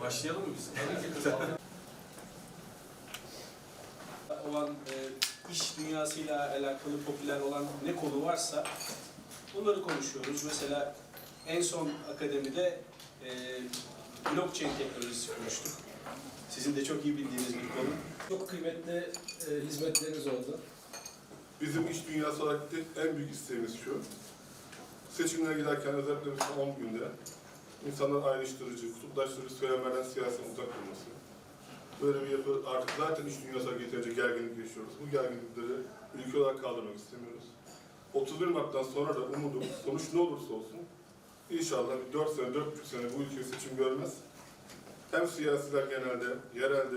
Başlayalım mı biz? olan e, iş dünyasıyla alakalı popüler olan ne konu varsa bunları konuşuyoruz. Mesela en son akademide e, blockchain teknolojisi konuştuk. Sizin de çok iyi bildiğiniz bir konu. Çok kıymetli e, hizmetleriniz oldu. Bizim iş dünyası olarak en büyük isteğimiz şu. Seçimlere giderken özellikle bu son 10 günde insanlar ayrıştırıcı, kutuplaştırıcı söylemlerden siyasetin uzak durması. Böyle bir yapı artık zaten iş dünyasına yeterince gerginlik yaşıyoruz. Bu gerginlikleri ülke olarak kaldırmak istemiyoruz. 31 Mart'tan sonra da umudum sonuç ne olursa olsun inşallah bir 4 sene, 4,5 sene bu ülke seçim görmez. Hem siyasiler genelde, yerelde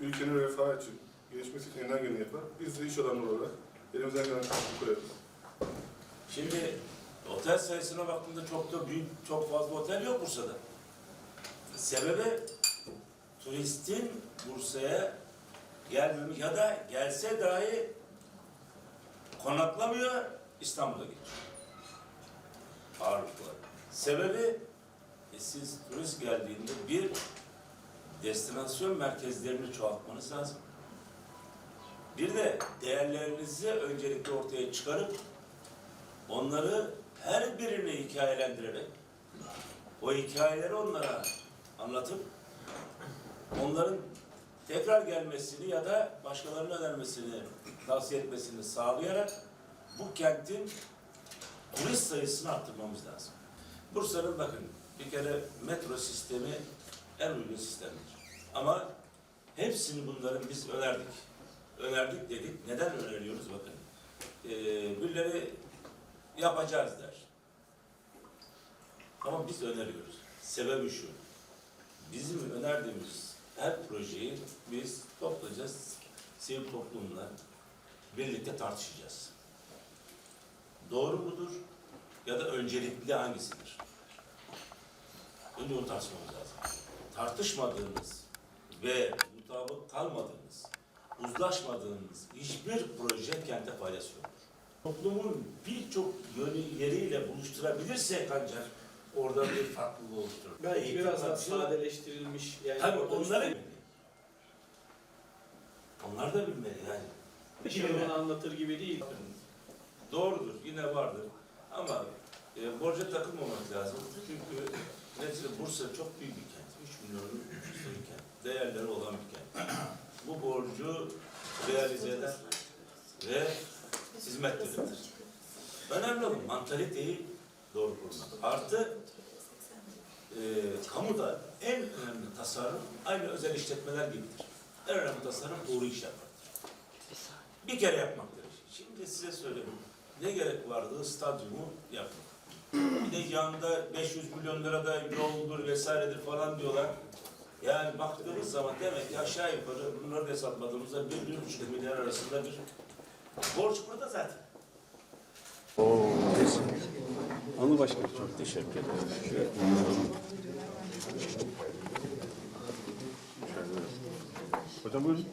ülkenin refahı için, gelişmesi için elinden geleni yapar. Biz de iş adamları olarak elimizden gelen katkı koyarız. Şimdi otel sayısına baktığımda çok da büyük, çok fazla otel yok Bursa'da. Sebebi turistin Bursa'ya gelmemiş ya da gelse dahi konaklamıyor, İstanbul'a gidiyor. Ağırlıklı. Sebebi e, siz turist geldiğinde bir destinasyon merkezlerini çoğaltmanız lazım. Bir de değerlerinizi öncelikle ortaya çıkarıp onları her birini hikayelendirerek o hikayeleri onlara anlatıp onların tekrar gelmesini ya da başkalarına önermesini tavsiye etmesini sağlayarak bu kentin turist sayısını arttırmamız lazım. Bursa'nın bakın bir kere metro sistemi en uygun sistemdir. Ama hepsini bunların biz önerdik. Önerdik dedik. Neden öneriyoruz bakın. Ee, birileri yapacağız der. Ama biz öneriyoruz. Sebebi şu. Bizim önerdiğimiz her projeyi biz toplayacağız. Sivil toplumla birlikte tartışacağız. Doğru mudur? Ya da öncelikli hangisidir? Önce onu tartışmamız lazım. Tartışmadığınız ve mutabık kalmadığınız, uzlaşmadığınız hiçbir proje kente faydası yok. Toplumun birçok yönü yeriyle buluşturabilirsek ancak orada bir farklılık oluşturur. Belki Eğitim biraz daha sadeleştirilmiş. Yani Tabii onları üstüne Onlar da bilmeli yani. bir şey anlatır gibi değil. Doğrudur, yine vardır. Ama e, borca takılmamak lazım. Çünkü neticede Bursa çok büyük bir kent. 3 milyonun nüfusu bir kent. Değerleri olan bir kent. Bu borcu realize eden ve hizmet verir. Önemli olan mantaliteyi doğru kurmak. Artı e, kamuda en önemli tasarruf aynı özel işletmeler gibidir. En önemli tasarruf doğru iş yapmaktır. Bir kere yapmaktır. Şimdi size söyleyeyim. Ne gerek vardı stadyumu yapmak. Bir de yanında 500 milyon lirada yoldur vesairedir falan diyorlar. Yani baktığımız zaman demek ki aşağı yukarı bunları da hesapladığımızda bir, bir buçuk milyar arasında bir borç burada zaten. Anıl Başkanım. Çok teşekkür ederim. Hocam buyurun.